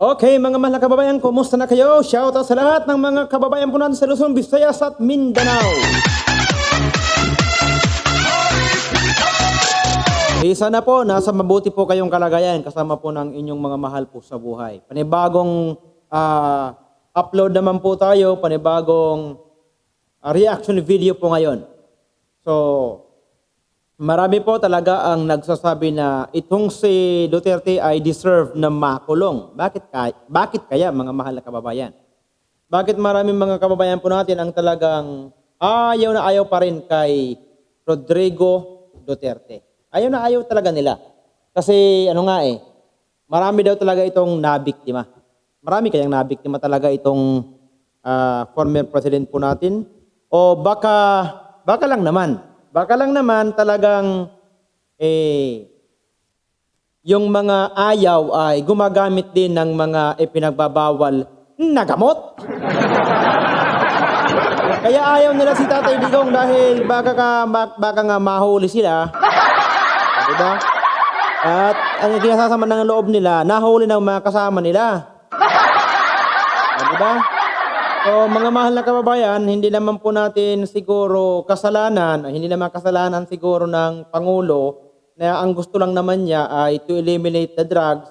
Okay, mga mahal na kababayan, kumusta na kayo? Shoutout sa lahat ng mga kababayan po natin sa Luzon, Visayas at Mindanao. Isa na po, nasa mabuti po kayong kalagayan kasama po ng inyong mga mahal po sa buhay. Panibagong ah, upload naman po tayo, panibagong ah, reaction video po ngayon. So, Marami po talaga ang nagsasabi na itong si Duterte ay deserve na makulong. Bakit kaya, bakit kaya mga mahal na kababayan? Bakit maraming mga kababayan po natin ang talagang ayaw na ayaw pa rin kay Rodrigo Duterte? Ayaw na ayaw talaga nila. Kasi ano nga eh, marami daw talaga itong nabiktima. Marami kayang nabiktima talaga itong ah, former president po natin. O baka, baka lang naman, baka lang naman talagang eh, yung mga ayaw ay gumagamit din ng mga ipinagbabawal na gamot. Kaya ayaw nila si Tatay Digong dahil baka, ka, bak- baka nga mahuli sila. Ah, Diba? At ang kinasasama ng loob nila, nahuli ng mga kasama nila. Ah, Diba? So, mga mahal na kababayan, hindi naman po natin siguro kasalanan, hindi naman kasalanan siguro ng Pangulo na ang gusto lang naman niya ay to eliminate the drugs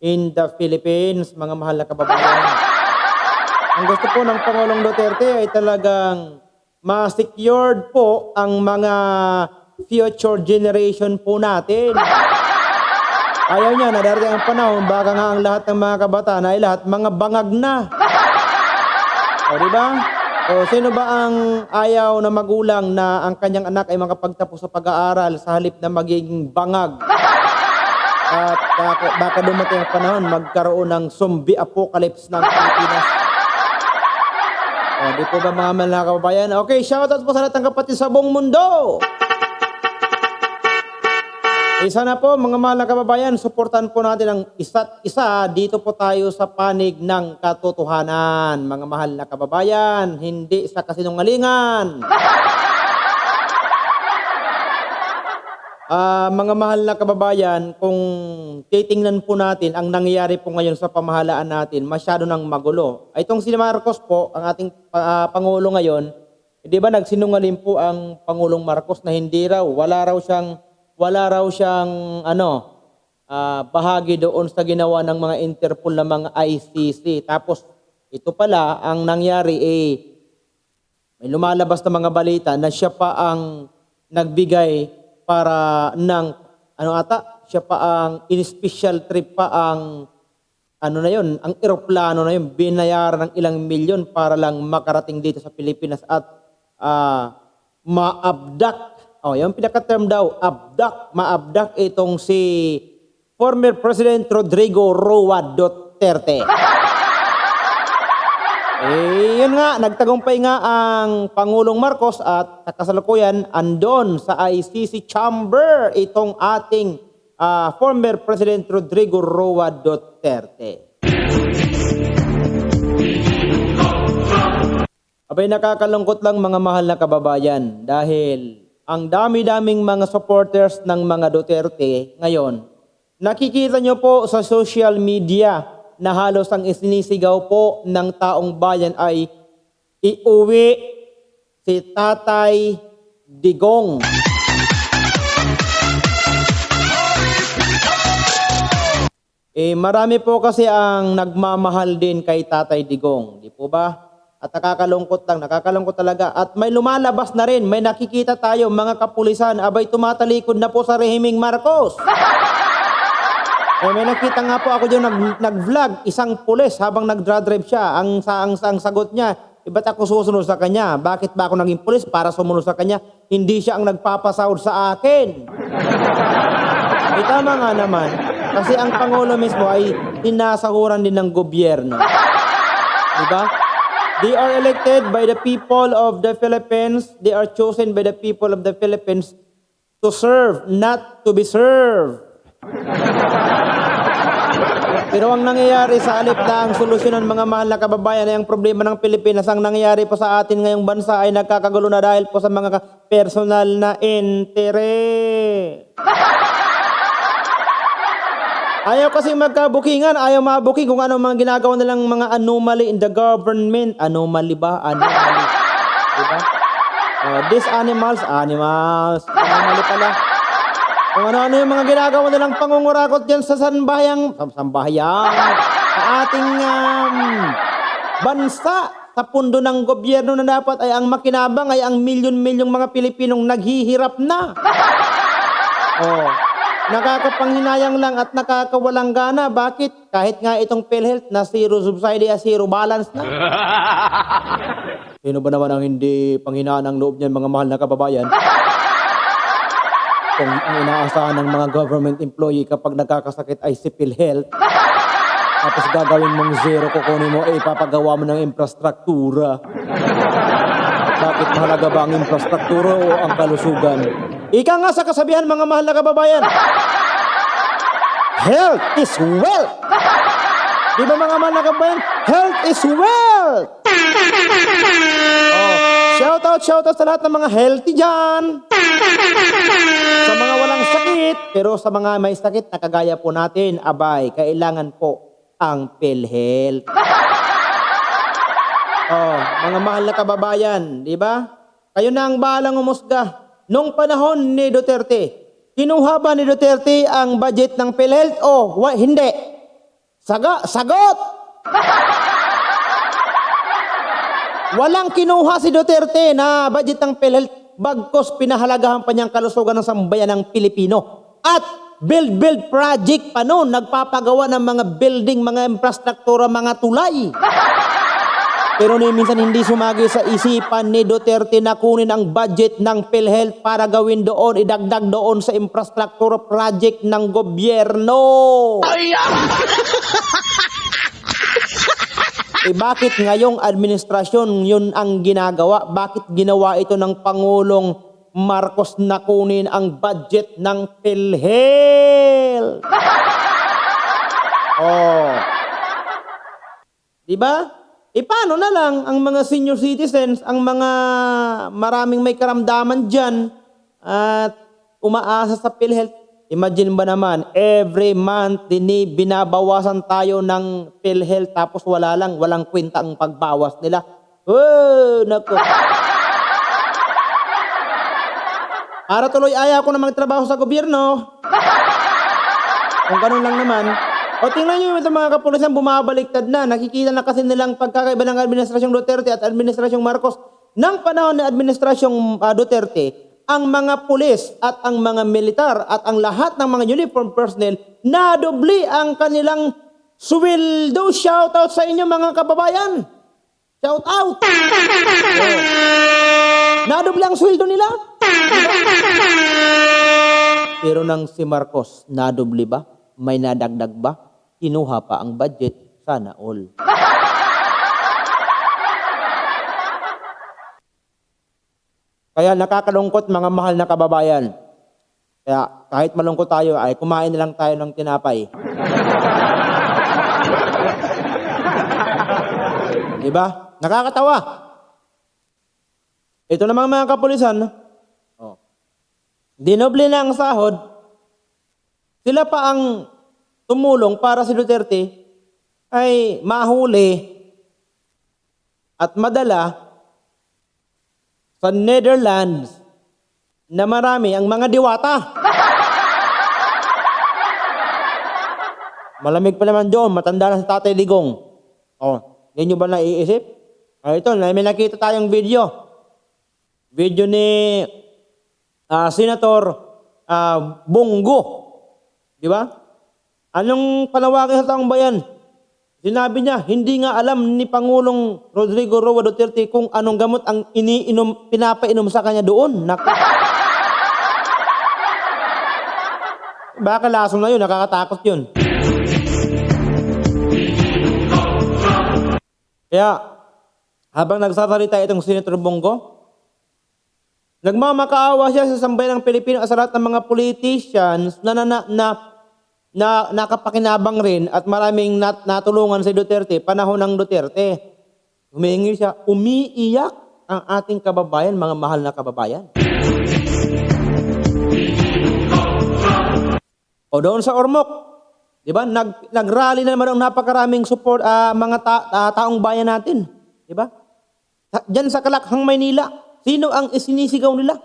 in the Philippines, mga mahal na kababayan. Ang gusto po ng Pangulong Duterte ay talagang ma-secured po ang mga future generation po natin. Ayaw niya na darating ang panahon, baka nga ang lahat ng mga kabataan ay lahat mga bangag na. O, di ba? O, sino ba ang ayaw na magulang na ang kanyang anak ay makapagtapos sa pag-aaral sa halip na magiging bangag? At baka, baka dumating ang panahon, magkaroon ng zombie apocalypse ng Pilipinas. O, di po ba mga mahal na kababayan? Okay, shoutout po sa lahat ng kapatid sa buong mundo! Isa na po, mga mahal na kababayan, suportan po natin ang isa't isa. Dito po tayo sa panig ng katotohanan, mga mahal na kababayan, hindi sa kasinungalingan. Ah, mga mahal na kababayan, kung titingnan po natin ang nangyayari po ngayon sa pamahalaan natin, masyado nang magulo. Itong si Marcos po, ang ating ah, Pangulo ngayon, di ba nagsinungaling po ang Pangulong Marcos na hindi raw, wala raw siyang, wala raw siyang, ano, ah, bahagi doon sa ginawa ng mga Interpol na mga ICC. Tapos, ito pala, ang nangyari eh, may lumalabas na mga balita na siya pa ang nagbigay para ng ano ata siya pa ang in special trip pa ang ano na yun, ang eroplano na yun, binayaran ng ilang milyon para lang makarating dito sa Pilipinas at ah, ma-abduct. Oh, yung pinaka-term daw, abduct, ma-abduct itong si former President Rodrigo Roa Duterte. Eh, yun nga, nagtagumpay nga ang Pangulong Marcos at sa kasalukuyan andon sa ICC chamber itong ating ah, former President Rodrigo Roa Duterte. Abay nakakalungkot lang mga mahal na kababayan dahil ang dami-daming mga supporters ng mga Duterte ngayon, nakikita nyo po sa social media na halos ang isinisigaw po ng taong bayan ay iuwi si Tatay Digong. Eh, marami po kasi ang nagmamahal din kay Tatay Digong, di po ba? At nakakalungkot lang, nakakalungkot talaga. At may lumalabas na rin, may nakikita tayo, mga kapulisan, abay tumatalikod na po sa rehiming Marcos. Eh, may nakita nga po ako dyan nag, nag-vlog, isang pulis habang nagdra-drive siya. Ang, sa, ang, ang sagot niya, eh, ba't ako susunod sa kanya? Bakit ba ako naging pulis para sumunod sa kanya? Hindi siya ang nagpapasahod sa akin. Eh, tama nga naman. Kasi ang Pangulo mismo ay tinasahuran din ng gobyerno. Diba? They are elected by the people of the Philippines. They are chosen by the people of the Philippines to serve, not to be served. Pero ang nangyayari sa alip na ang solusyon ng mga mahal na kababayan ay ang problema ng Pilipinas, ang nangyayari po sa atin ngayong bansa ay nagkakagulo na dahil po sa mga personal na interest. Ayaw kasi magkabukingan, ayaw mabuking kung ano mga ginagawa nilang mga anomaly in the government. Anomaly ba? Anomaly. Diba? Oh, these animals, animals. Anomaly pala. Kung ano-ano yung mga ginagawa nilang pangungurakot dyan sa sanbayang, sa sanbayang, sa ating um, bansa, sa pundo ng gobyerno na dapat ay ang makinabang ay ang milyon-milyong mga Pilipinong naghihirap na. Oh, nakakapanghinayang lang at nakakawalang gana. Bakit? Kahit nga itong PhilHealth na zero subsidy at zero balance na. Sino ba naman ang hindi panghinaan ng loob niyan mga mahal na kababayan? Kung ang inaasahan ng mga government employee kapag nagkakasakit ay si PhilHealth, tapos gagawin mong zero, kukunin mo, eh, papagawa mo ng infrastruktura. Bakit mahalaga ba ang infrastruktura o ang kalusugan? Ika nga sa kasabihan mga mahal na kababayan. Health is wealth. Di ba mga mahal na kababayan? Health is wealth. Oh, shout out, shout out sa lahat ng mga healthy dyan. Sa mga walang sakit, pero sa mga may sakit na kagaya po natin, abay, kailangan po ang PhilHealth. Oh, mga mahal na kababayan, di ba? Kayo na ang bahalang umusga. Nung panahon ni Duterte, kinuha ba ni Duterte ang budget ng PhilHealth o wa- hindi? Saga, sagot! Walang kinuha si Duterte na budget ng PhilHealth bagkos pinahalagahan pa niyang kalusugan ng sambayan ng Pilipino. At build build project pa noon, nagpapagawa ng mga building, mga infrastruktura, mga tulay. Pero ni minsan hindi sumagi sa isipan ni Duterte na kunin ang budget ng PhilHealth para gawin doon, idagdag doon sa infrastructure project ng gobyerno. eh bakit ngayong administrasyon yun ang ginagawa? Bakit ginawa ito ng Pangulong Marcos na kunin ang budget ng PhilHealth? Oh. Di ba? E paano na lang ang mga senior citizens, ang mga maraming may karamdaman dyan at umaasa sa PhilHealth? Imagine ba naman, every month dini binabawasan tayo ng PhilHealth tapos wala lang, walang kwenta ang pagbawas nila. Oh, nako. Para tuloy ayaw ko na magtrabaho sa gobyerno. Kung ganun lang naman. O tingnan nyo yung mga kapulisan bumabaliktad na. Nakikita na kasi nilang pagkakaiba ng Administrasyong Duterte at Administrasyong Marcos. Nang panahon ni Administrasyong ah, Duterte, ang mga pulis at ang mga militar at ang lahat ng mga uniform personnel nadobli ang kanilang sweldo. Shout out sa inyo mga kababayan. Shout out. Oh. Nadobli ang sweldo nila. Pero nang si Marcos, nadobli ba? May nadagdag ba? Kinuha pa ang budget, sana all. Kaya nakakalungkot mga mahal na kababayan. Kaya kahit malungkot tayo, ay kumain na lang tayo ng tinapay. diba? Nakakatawa. Ito namang mga kapulisan, oh, dinoble na ang sahod, sila pa ang tumulong para si Duterte ay mahuli at madala sa Netherlands na marami ang mga diwata. Malamig pa naman doon, matanda na sa Tatay Digong. Oh, hindi nyo ba naiisip? Ah, ito, may nakita tayong video. Video ni ah, Senator ah, Bongo. Di ba? Anong panawagan sa taong bayan? Sinabi niya, hindi nga alam ni Pangulong Rodrigo Roa Duterte kung anong gamot ang iniinom, pinapainom sa kanya doon. Naku. Baka lason na yun, nakakatakot yun. Kaya, habang nagsasalita itong Senator Bongo, nagmamakaawa siya sa sambayan ng Pilipino at sa lahat ng mga politicians na, na, na, na, na nakapakinabang rin at maraming nat, natulungan si Duterte, panahon ng Duterte. Humihingi siya, umiiyak ang ating kababayan, mga mahal na kababayan. O doon sa Ormoc, Di ba? Nag, nag-rally na naman ang napakaraming support, ah, mga ta- ah, taong bayan natin. Di ba? Diyan sa Kalakhang, Maynila, sino ang isinisigaw nila?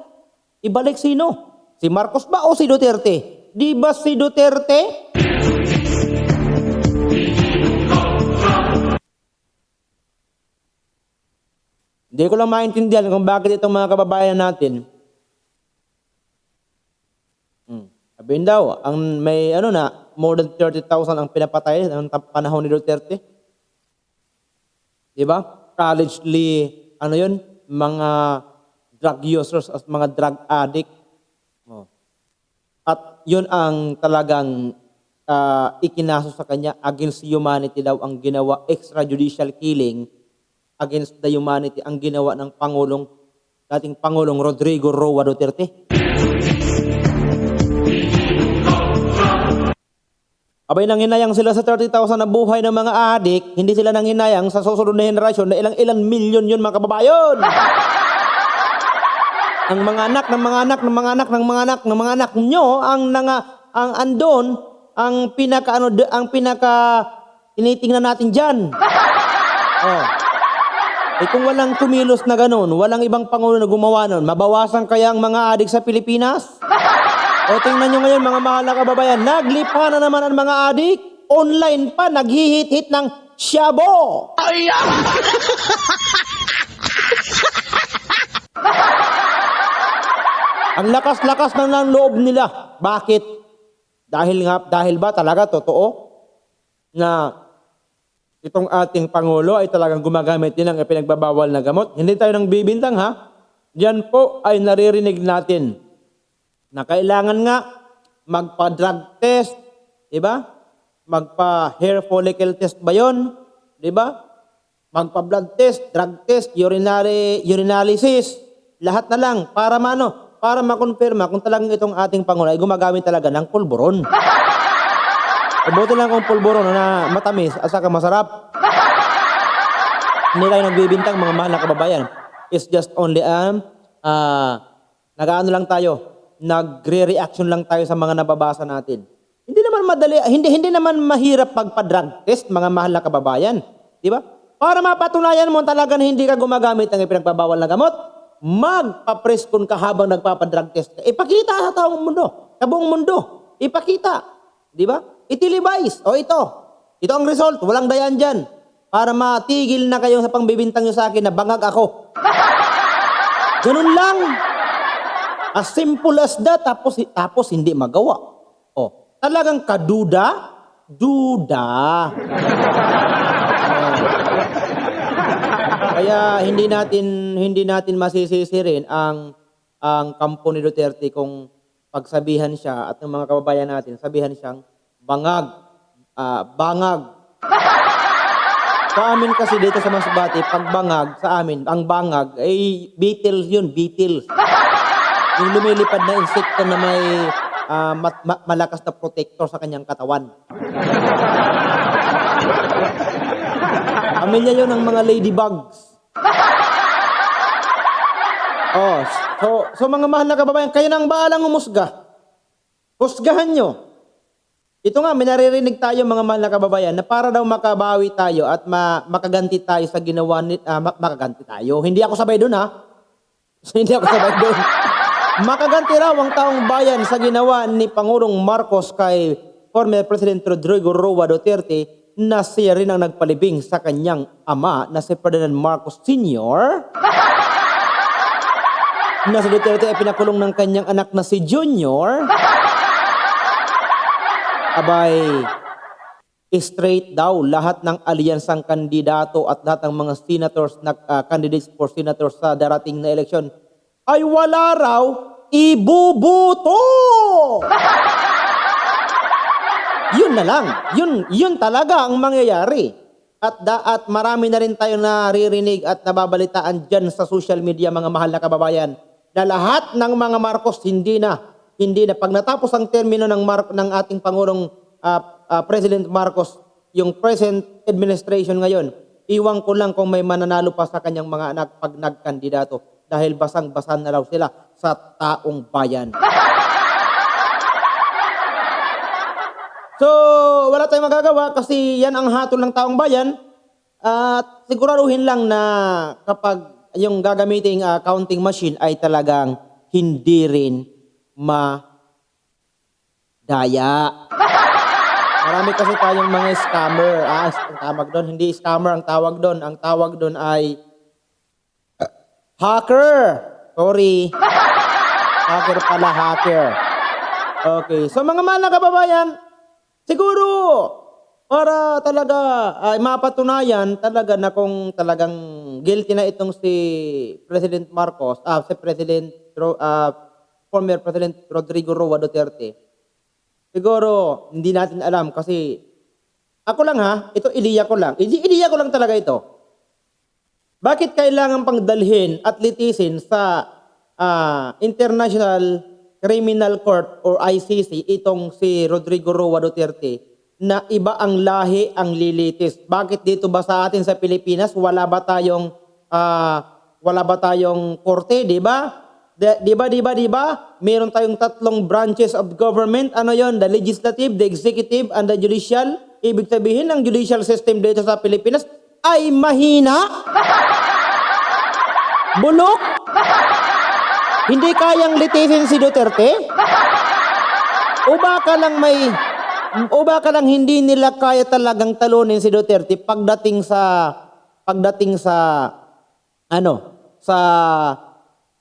Ibalik sino? Si Marcos ba o si Duterte? Di ba si Duterte? Hindi ko lang maintindihan kung bakit itong mga kababayan natin Hmm. Sabihin daw, ang may ano na, more than 30,000 ang pinapatay ng panahon ni Duterte. Di ba? College-ly, ano yun, mga drug users at mga drug addict. At yun ang talagang ah, ikinaso sa kanya against humanity daw ang ginawa extrajudicial killing against the humanity ang ginawa ng Pangulong dating Pangulong Rodrigo Roa Duterte. Abay nanghinayang sila sa 30,000 na buhay ng mga adik, hindi sila nanghinayang sa susunod na henerasyon na ilang-ilang milyon yun mga kababayon. Ang mga anak ng mga anak ng mga anak ng mga anak ng mga anak nyo ang nanga ang andon ang pinaka ano ang pinaka tinitingnan natin diyan. Oh. Eh kung walang kumilos na ganun, walang ibang pangulo na gumawa nun, mabawasan kaya ang mga adik sa Pilipinas? O tingnan nyo ngayon mga mahal na kababayan, naglipa na naman ang mga adik. Online pa, naghihit-hit ng Shabo. ang lakas-lakas ng ng loob nila. Bakit? Dahil nga, dahil ba talaga totoo na itong ating Pangulo ay talagang gumagamit din ng ipinagbabawal na gamot? Hindi tayo nang bibintang ha? Diyan po ay naririnig natin na kailangan nga magpa-drug test, di ba? Magpa-hair follicle test ba yon? Di ba? Magpa-blood test, drug test, urinary urinalysis, lahat na lang para maano, para makonfirma kung talagang itong ating pangulo ay gumagamit talaga ng pulburon. E buti lang kung pulburon na matamis at saka masarap. Hindi tayo nagbibintang mga mahal na kababayan. It's just only um, ah nag-ano lang tayo, nagre-reaction lang tayo sa mga nababasa natin. Hindi naman madali, hindi hindi naman mahirap pagpa-drug test mga mahal na kababayan, di ba? Para mapatunayan mo talaga na hindi ka gumagamit ng ipinagbabawal na gamot, magpa-preskon ka habang nagpapa-drug test ka. Ipakita sa taong mundo, sa buong mundo. Ipakita, di ba? Itilibays. O ito, ito ang result, walang dayan dyan. Para matigil na kayo sa pangbibintang nyo sa akin na bangag ako. Ganun lang. As simple as that, tapos, tapos hindi magawa. Oh, talagang kaduda, duda. Kaya hindi natin hindi natin masisisi rin ang ang kampo ni Duterte kung pagsabihan siya at ng mga kababayan natin, sabihan siyang bangag, ah, bangag. Sa amin kasi dito sa Masbate, pag bangag, sa amin, ang bangag, ay beetles yun, beetles. Yung lumilipad na insekto na may ah, mat- ma- malakas na protector sa kanyang katawan. Pamilya yun ng mga ladybugs. Oh, so, so mga mahal na kababayan, kayo nang baalang umusga. Husgahan nyo. Ito nga, may naririnig tayo mga mahal na kababayan na para daw makabawi tayo at ma- makaganti tayo sa ginawa ni, ma- makaganti tayo. Hindi ako sabay doon ha. Hindi ako sabay doon. makaganti raw ang taong bayan sa ginawa ni Pangulong Marcos kay former President Rodrigo Roa Duterte na siya rin ang nagpalibing sa kanyang ama na si Ferdinand Marcos Sr. na si Duterte ay pinakulong ng kanyang anak na si Junior. Abay, straight daw lahat ng alyansang kandidato at lahat ng mga senators na ah, candidates for senators sa darating na eleksyon ay wala raw ibubuto. yun na lang. Yun, yun talaga ang mangyayari. At, da, at marami na rin tayo naririnig at nababalitaan dyan sa social media mga mahal na kababayan na lahat ng mga Marcos hindi na hindi na pag natapos ang termino ng Mar- ng ating pangulong ah, ah, President Marcos yung present administration ngayon iwan ko lang kung may mananalo pa sa kanyang mga anak pag nagkandidato dahil basang-basan na raw sila sa taong bayan. So, wala tayong magagawa kasi yan ang hatol ng taong bayan. At siguraduhin lang na kapag yung gagamiting ah, counting machine ay talagang hindi rin ma daya. Marami kasi tayong mga scammer. Ah, ang doon, hindi scammer ang tawag doon. Ang tawag doon ay uh, hacker. Sorry. Hacker pala, hacker. Okay. So mga mahal kababayan, siguro para talaga ay mapatunayan talaga na kung talagang guilty na itong si President Marcos, ah, si President ah, former President Rodrigo Roa Duterte. Siguro hindi natin alam kasi ako lang ha, ito iliya ko lang. Ili- Iliya ko lang talaga ito. Bakit kailangan pang dalhin at litisin sa ah, International Criminal Court or ICC itong si Rodrigo Roa Duterte na iba ang lahi ang lilitis? Bakit dito ba sa atin sa Pilipinas wala ba tayong ah, wala ba tayong korte, di ba? Di di ba, di ba, di ba? Meron tayong tatlong branches of government. Ano yon? The legislative, the executive, and the judicial. Ibig sabihin, ang judicial system dito sa Pilipinas ay mahina. Bulok. Hindi kayang litisin si Duterte? O baka lang may o baka lang hindi nila kaya talagang talunin si Duterte pagdating sa pagdating sa ano sa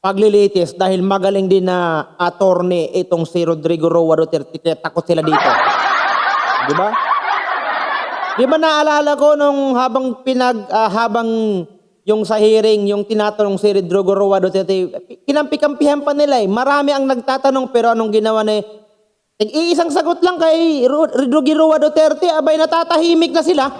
paglilitis dahil magaling din na attorney itong si Rodrigo Roa Duterte kaya takot sila dito. Di ba? Di ba naalala ko nung habang pinag ah, habang yung sa hearing, yung tinatanong si Rodrigo Roa Duterte, kinampi-kampihan pa nila eh. Marami ang nagtatanong pero anong ginawa ni Iisang sagot lang kay Ro- Rodrigo Roa Duterte, abay natatahimik na sila.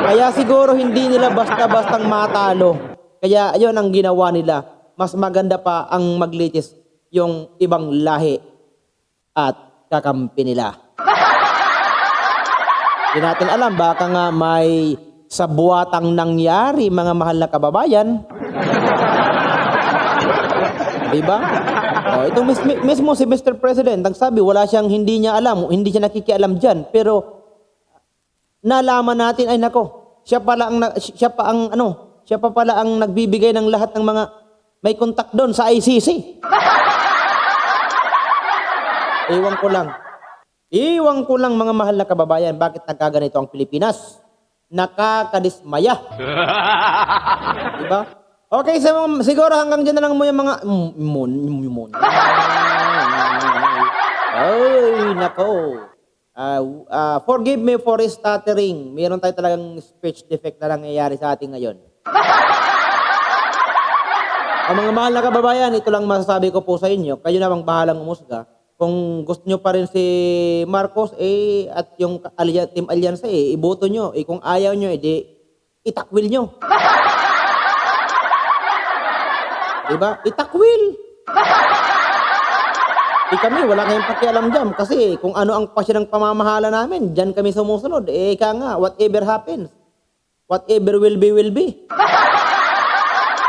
Kaya siguro hindi nila basta-bastang matalo. Kaya ayun ang ginawa nila. Mas maganda pa ang maglitis yung ibang lahi at kakampi nila. Hindi natin alam, baka nga may sabuatang nangyari, mga mahal na kababayan. Diba? Oh, itong mis- mi- mismo si Mr. President, ang sabi, wala siyang hindi niya alam, hindi siya nakikialam dyan. Pero, nalaman natin, ay nako, siya pala ang, siya pa ang, ano, siya pa pala ang nagbibigay ng lahat ng mga may kontak doon sa ICC. Iwan ko lang. Iwan ko lang mga mahal na kababayan, bakit nagkaganito ang Pilipinas? Nakakadismaya. diba? Okay, so, siguro hanggang dyan na lang mo yung mga... mm, Mon, mon. Ay, nako. Ah, ah, forgive me for stuttering. Meron tayo talagang speech defect na nangyayari sa ating ngayon. Ang mga mahal na kababayan, ito lang masasabi ko po sa inyo. Kayo namang bahalang umusga. Kung gusto nyo pa rin si Marcos, eh, at yung alya, Team Alyansa, eh, iboto nyo. Eh, kung ayaw nyo, eh, di, itakwil nyo. Diba? Itakwil. Eh kami, wala kayong pakialam dyan. Kasi kung ano ang pasya ng pamamahala namin, dyan kami sumusunod. Eh, ika nga, whatever happens. Whatever will be, will be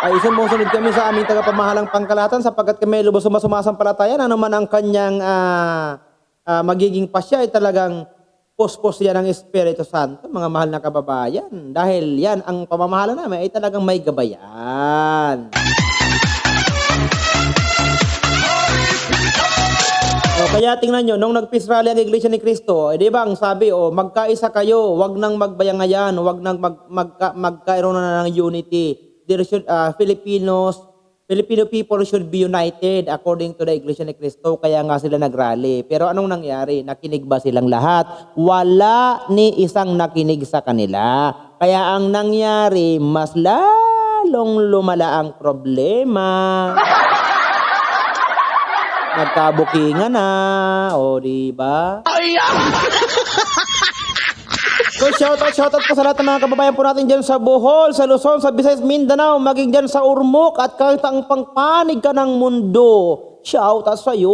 ay sumusunod kami sa aming tagapamahalang pangkalatan sapagkat kami lubos sumasumasampalatayan ano man ang kanyang ah, ah, magiging pasya ay talagang puspos yan ng Espiritu Santo, mga mahal na kababayan. Dahil yan, ang pamamahala namin ay talagang may gabayan. O, kaya tingnan nyo, nung nag-peace rally ang Iglesia ni Cristo, eh, di ba ang sabi, o, magkaisa kayo, wag nang magbayangayan, wag nang mag, magka, magkaroon na ng unity. There should, ah, Filipinos, Filipino people should be united according to the Iglesia ni Cristo. Kaya nga sila nagrally. Pero anong nangyari? Nakinig ba silang lahat? Wala ni isang nakinig sa kanila. Kaya ang nangyari, mas lalong lumala ang problema. Nagkabukingan na, o di ba? So shoutout, shoutout po sa lahat ng mga kababayan po natin dyan sa Bohol, sa Luzon, sa Visayas, Mindanao, maging dyan sa Urmok at kahit ang pangpanig ka ng mundo. Shoutout sa iyo,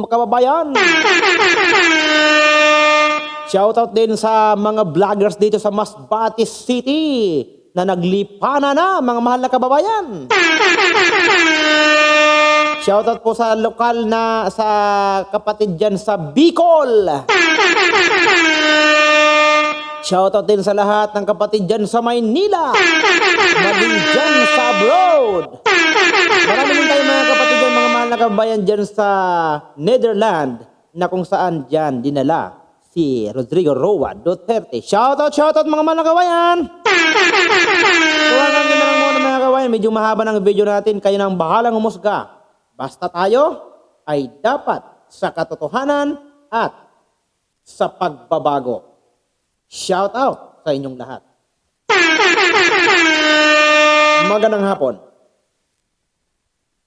mga kababayan. Shoutout din sa mga vloggers dito sa Masbate City na naglipana na, mga mahal na kababayan. Shoutout po sa lokal na sa kapatid dyan sa Bicol. Shoutout din sa lahat ng kapatid dyan sa Maynila. Maging dyan sa abroad. Marami din tayo mga kapatid dyan, mga mahal na kabayan dyan sa Netherlands na kung saan dyan dinala si Rodrigo Roa Duterte. Shoutout, shoutout mga mahal na kabayan! Hanggang dyan na lang muna mga kabayan. Medyo mahaba ng video natin. Kayo nang bahalang umusga. Basta tayo ay dapat sa katotohanan at sa pagbabago. Shout out sa inyong lahat. Magandang hapon.